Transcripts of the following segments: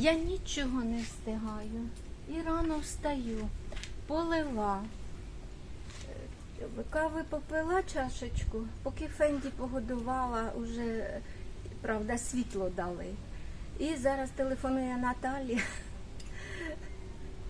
Я нічого не встигаю. І рано встаю, полила. Е, Кави попила чашечку, поки Фенді погодувала, уже, правда, світло дали. І зараз телефонує Наталі.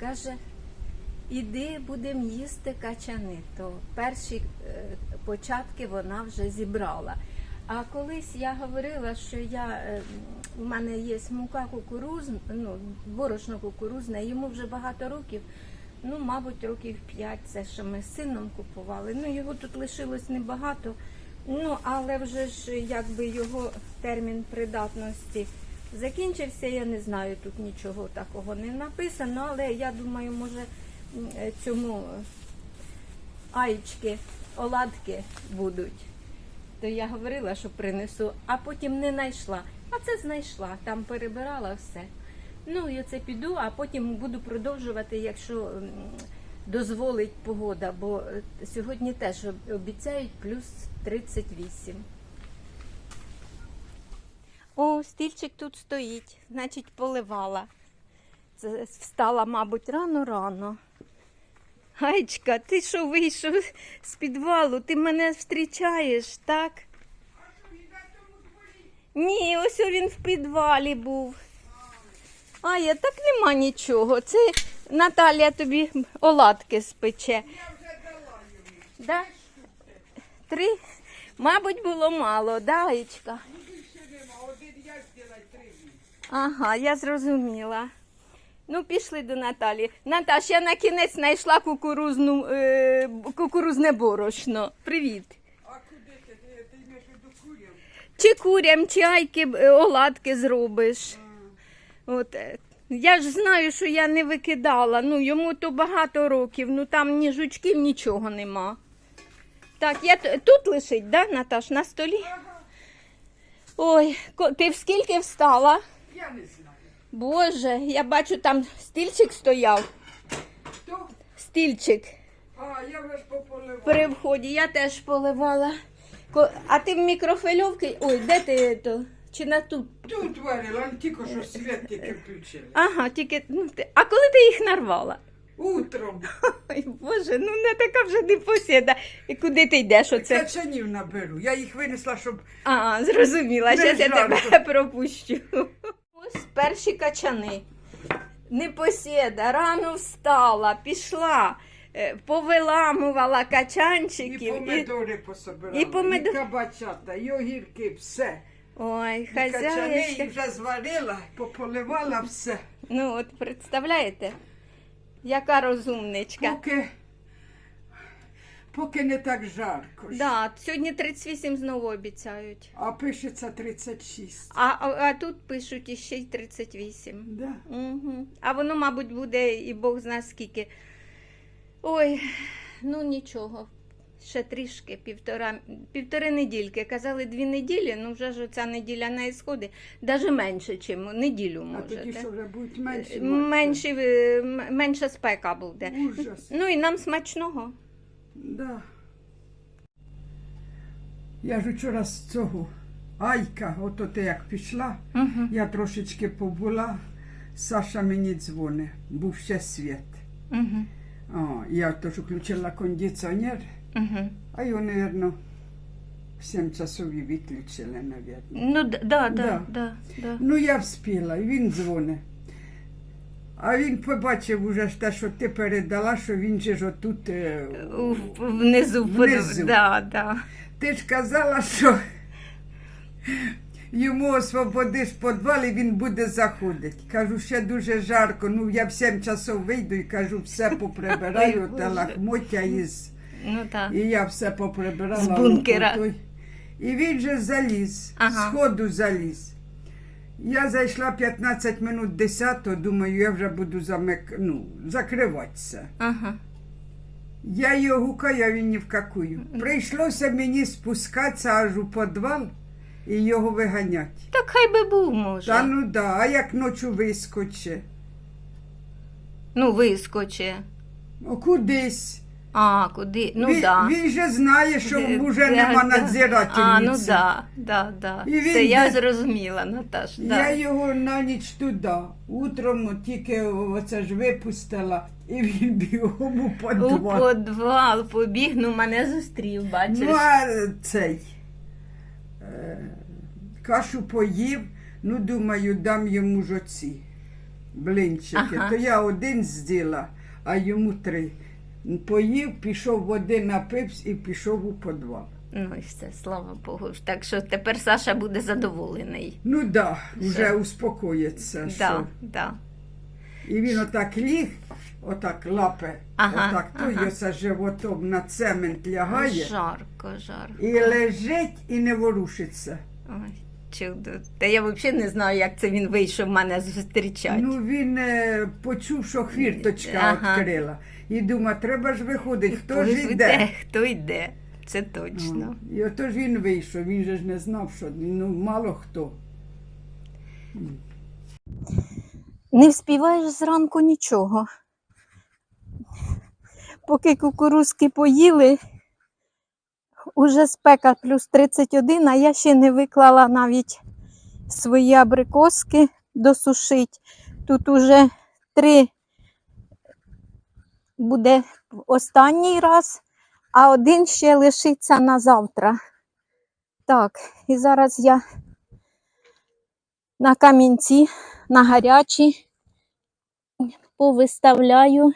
Каже, іди будемо їсти качани. То перші е, початки вона вже зібрала. А колись я говорила, що я, е, у мене є мука кукурузна, ну, борошно кукурузне, йому вже багато років, ну, мабуть, років 5, це що ми з сином купували. Ну, його тут лишилось небагато. Ну, але вже ж якби його термін придатності закінчився, я не знаю, тут нічого такого не написано, але я думаю, може е, цьому е, аєчки, оладки будуть. То я говорила, що принесу, а потім не знайшла. А це знайшла, там перебирала все. Ну, я це піду, а потім буду продовжувати, якщо дозволить погода, бо е, сьогодні теж обіцяють плюс 38. О, стільчик тут стоїть, значить, поливала. Це встала, мабуть, рано-рано. Гайчка, ти що вийшов з підвалу? Ти мене зустрічаєш, так? Ні, ось він в підвалі був. А я так нема нічого. Це Наталія тобі оладки спече. Да? Три? Мабуть, було мало, да, Гаєчка? Ага, я зрозуміла. Ну, пішли до Наталі. Наташ, я на кінець знайшла кукурузну, е, кукурузне борошно. Привіт. А куди ти? Ти, ти маєш в виду курям? Чи курям, чи айки, е, оладки зробиш. От, е, я ж знаю, що я не викидала. Ну, йому то багато років, ну там ні жучків, нічого нема. Так, я тут лишить, да, Наташ, на столі? Ой, ти в скільки встала? Я не знаю. Боже, я бачу, там стільчик стояв. Хто? Стільчик А, я вже пополивала. при вході. Я теж поливала. Ко- А ти в мікрофильовки. Ой, де ти то? Чи на тут? Тут варила, але тільки що світ тільки включили. Ага, тільки. Ну, ти... А коли ти їх нарвала? Утром. Ой, Боже, ну не така вже непосіда. І куди ти йдеш оце? Качанів наберу. Я їх винесла, щоб А, зрозуміла, Не зараз я жарко. тебе пропущу. Ось перші качани. Непосіда, рано встала, пішла, е, повиламувала і качанчиків. помидори пособирала. і помидор- І кабачата, і огірки, все. Ой, І качани хазяїшка. їх вже зварила, пополивала все. Ну, от представляєте, яка розумничка. Поки, поки не так жарко. ж. Да, сьогодні 38 знову обіцяють. А пишеться 36. А, а, а тут пишуть іще й 38. Да. Угу. А воно, мабуть, буде і Бог зна скільки. Ой, ну нічого. Ще трішки, півтора, півтори недільки. Казали дві неділі, ну вже ж ця неділя на ісходи. Навіть менше, ніж неділю А тоді що вже будуть менші. Менші, е, менша спека буде. Ужас. Ну і нам смачного. Да. Я ж вчора з цього Айка, ото ти як пішла, Угу. я трошечки побула, Саша мені дзвонить, був ще світ. Угу. О, я теж включила кондиціонер, Угу. а його, мабуть, в 7 часов і виключили, мабуть. Ну, да, да, да, Да. да, да. Ну, я вспіла, і він дзвонить. А він побачив уже ж те, що ти передала, що він же ж отут. е, У- Внизу, Внизу. Да, да. Ти ж казала, що йому освободиш підвал і він буде заходити. Кажу, ще дуже жарко. Ну я в 7 часов вийду і кажу, все поприбираю та лахмоття із. Ну так. І я все поприбирала. З бункера. Отой. І він же заліз, Ага. сходу заліз. Я зайшла 15 минут 10, думаю, я вже буду замик... ну, закриватися. Ага. Я його гукаю, а він ні в какую. Прийшлося мені спускатися аж у підвал і його виганять. Так хай би був, може. Та ну да, а як ночі вискоче? Ну, вискоче. О, кудись. А, куди? Ну він, да. він же знає, що вже нема да. надзирательниці. А, ну да, да, да. І він Це я де- зрозуміла, Наташ. Я Да. його на ніч туди. Утром тільки оце ж випустила, і він бігом у У подвал. підвал побіг, ну мене зустрів, бачиш. Ну, а цей кашу поїв, ну думаю, дам йому ж оці блинчики. Ага. То я один з'їла, а йому три. Поїв, пішов води напився і пішов у підвал. Ну і все, слава Богу. Так що тепер Саша буде задоволений. Ну так, да, вже успокоїться. Да, Що. да. І він отак ліг, отак лапе, Ага, отак той ага. оце животом на цемент лягає Жарко, жарко. і лежить і не ворушиться. Ой, чудо. Та я взагалі не знаю, як це він вийшов мене зустрічати. Ну він е, почув, що хвірточка Ага. відкрила. І думає, треба ж виходить, хто ж йде, йде. хто йде. Це точно. О, І отож він вийшов, він же ж не знав, що ну, мало хто. Не вспіваєш зранку нічого. Поки кукурузки поїли, уже спека плюс 31, а я ще не виклала навіть свої абрикоски досушить. Тут уже три буде останній раз, а один ще лишиться на завтра. Так, і зараз я на камінці на гарячі повиставляю.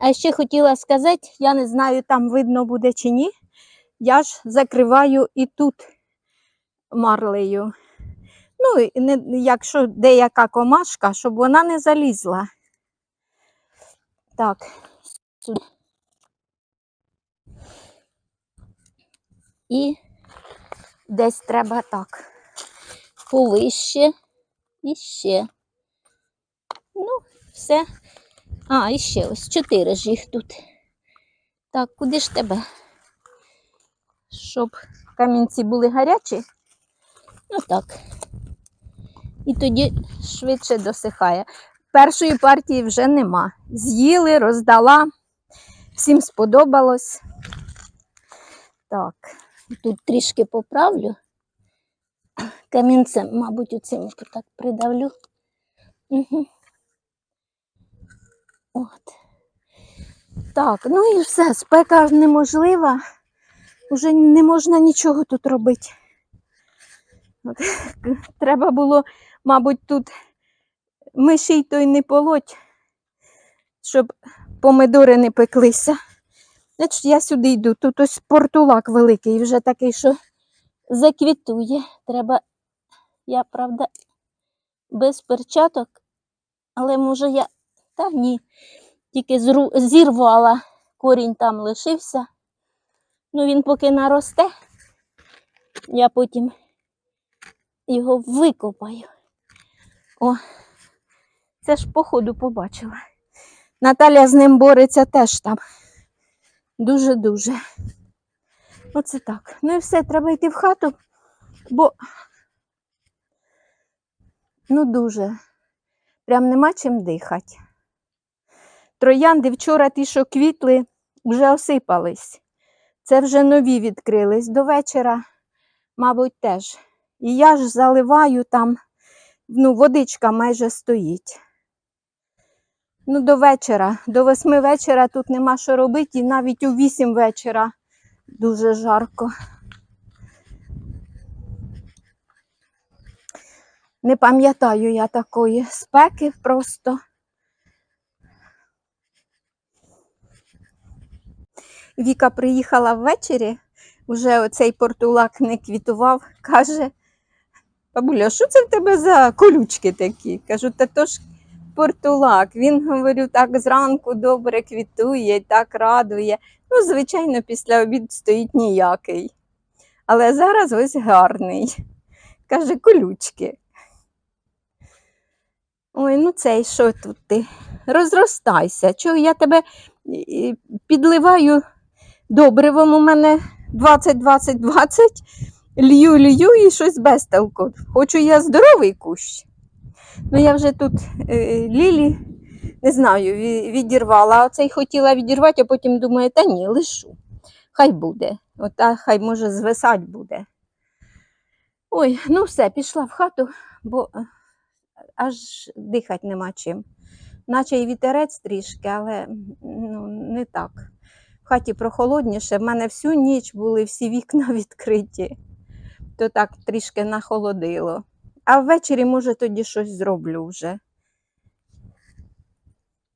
А ще хотіла сказати, я не знаю, там видно буде чи ні. Я ж закриваю і тут марлею. Ну, якщо деяка комашка, щоб вона не залізла. Так. сюди. І десь треба так. Повище. І ще. Ну, все. А, і ще ось чотири ж їх тут. Так, куди ж тебе? Щоб камінці були гарячі. Ну так. І тоді швидше досихає. Першої партії вже нема. З'їли, роздала. Всім сподобалось. Так, тут трішки поправлю камінцем, мабуть, оцим так придавлю. Угу. От. Так, ну і все, спека неможлива. Уже не можна нічого тут робити. От. Треба було, мабуть, тут мишій то й не полоть, щоб помидори не пеклися. Значить, я сюди йду. Тут ось портулак великий, вже такий, що заквітує. Треба, я, правда, без перчаток, але може я. Та ні. Тільки зірвала, корінь там лишився. Ну, він поки наросте, я потім його викопаю. О, це ж походу побачила. Наталя з ним бореться теж там. Дуже-дуже. Оце так. Ну і все, треба йти в хату, бо ну дуже. Прям нема чим дихати. Троянди вчора ті, що квітли, вже осипались. Це вже нові відкрились. До вечора, мабуть, теж. І я ж заливаю там, ну, водичка майже стоїть. Ну, до вечора, до восьми вечора тут нема що робити, і навіть у вісім вечора дуже жарко. Не пам'ятаю я такої спеки просто. Віка приїхала ввечері, вже оцей портулак не квітував, каже, бабуля, що це в тебе за колючки такі? Кажу, та то ж портулак. Він, говорю, так зранку добре квітує, так радує. Ну, звичайно, після обіду стоїть ніякий. Але зараз ось гарний. Каже, колючки. Ой, ну цей що тут ти? Розростайся. Чого я тебе підливаю добривом у мене 20-20-20, лью, лью і щось без толку. Хочу я здоровий кущ. Ну, я вже тут е, Лілі Не знаю, відірвала. Оцей хотіла відірвати, а потім думаю, та ні, лишу. Хай буде. Ота хай може звисать буде. Ой, ну все, пішла в хату, бо е, аж дихати нема чим. Наче і вітерець трішки, але ну, не так. Хаті прохолодніше. В мене всю ніч були всі вікна відкриті, то так трішки нахолодило. А ввечері, може, тоді щось зроблю вже.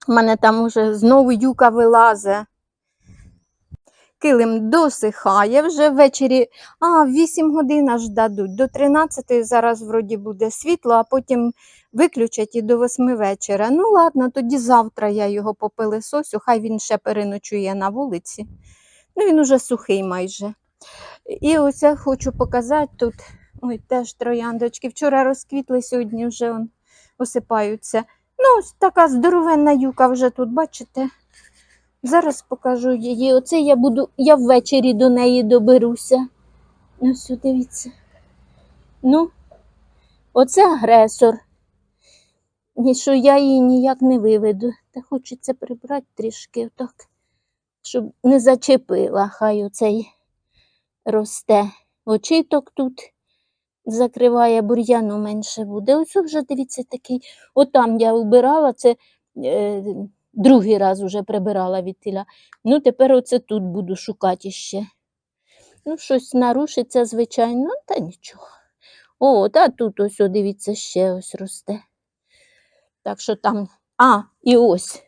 У мене там уже знову юка вилазе. Килим досихає вже ввечері. А, в 8 годин аж дадуть. До 13 зараз вроді буде світло, а потім виключать і до 8 вечора. Ну ладно, тоді завтра я його попилисосю, хай він ще переночує на вулиці. Ну, він уже сухий майже. І оце хочу показати тут. Ой, теж трояндочки. Вчора розквітли, сьогодні вже он, осипаються. Ну, ось така здоровенна юка вже тут, бачите? Зараз покажу її. Оце я буду, я ввечері до неї доберуся. Ось, дивіться. Ну, оце агресор. Що я її ніяк не виведу. Та хочеться прибрати трішки отак, щоб не зачепила, хай оцей росте. Очиток тут закриває, бур'яну менше буде. Ось вже дивіться такий. Отам я вбирала, це е, другий раз уже прибирала від тіля. Ну, тепер оце тут буду шукати ще. Ну, щось нарушиться, звичайно, та нічого. О, та тут ось, дивіться, ще ось росте. Так що там. А, і ось.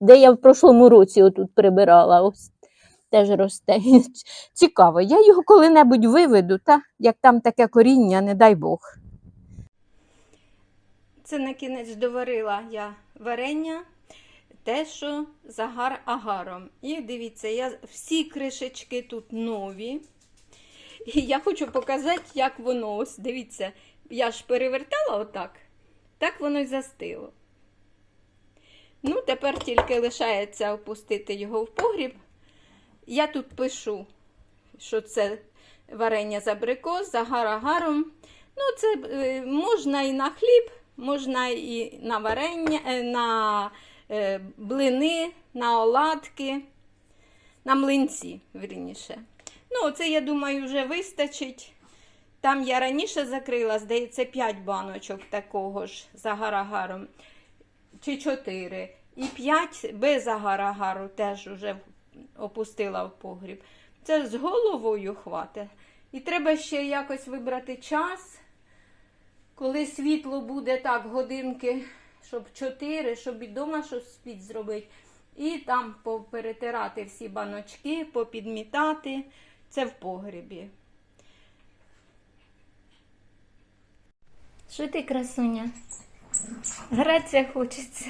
Де я в прошлому році отут прибирала, ось теж росте. Цікаво, я його коли-небудь виведу, та? як там таке коріння, не дай Бог. Це на кінець доварила я варення, те, що загар агаром. І дивіться, я, всі кришечки тут нові. І я хочу показати, як воно ось. Дивіться, я ж перевертала отак, так воно й застило. Ну, тепер тільки лишається опустити його в погріб. Я тут пишу, що це варення з абрикос, з агар-агаром. Ну, це е, можна і на хліб, можна і на варення, е, на е, блини, на оладки, на млинці, вірніше. Ну, це, я думаю, вже вистачить. Там я раніше закрила, здається, 5 баночок такого ж з агар-агаром, чи 4. І 5 без агар-агару теж вже опустила в погріб. Це з головою хватить. І треба ще якось вибрати час, коли світло буде так, годинки, щоб 4, щоб і вдома щось спіть зробити. І там поперетирати всі баночки, попідмітати. Це в погрібі. Що ти, красуня? Гратися хочеться.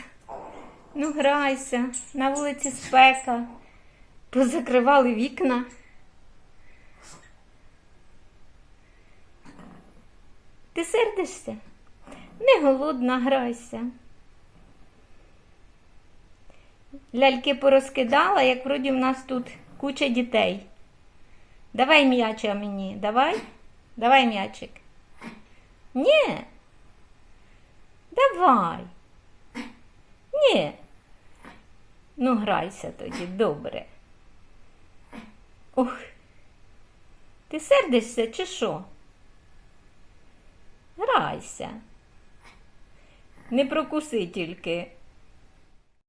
Ну, грайся, на вулиці спека. Позакривали вікна. Ти сердишся? Не голодна, грайся. Ляльки порозкидала, як вроді в нас тут куча дітей. Давай м'яча мені, давай. Давай м'ячик. Ні. Давай. Ні. Ну, грайся тоді, добре. Ох. Ти сердишся чи що? Грайся. Не прокуси тільки.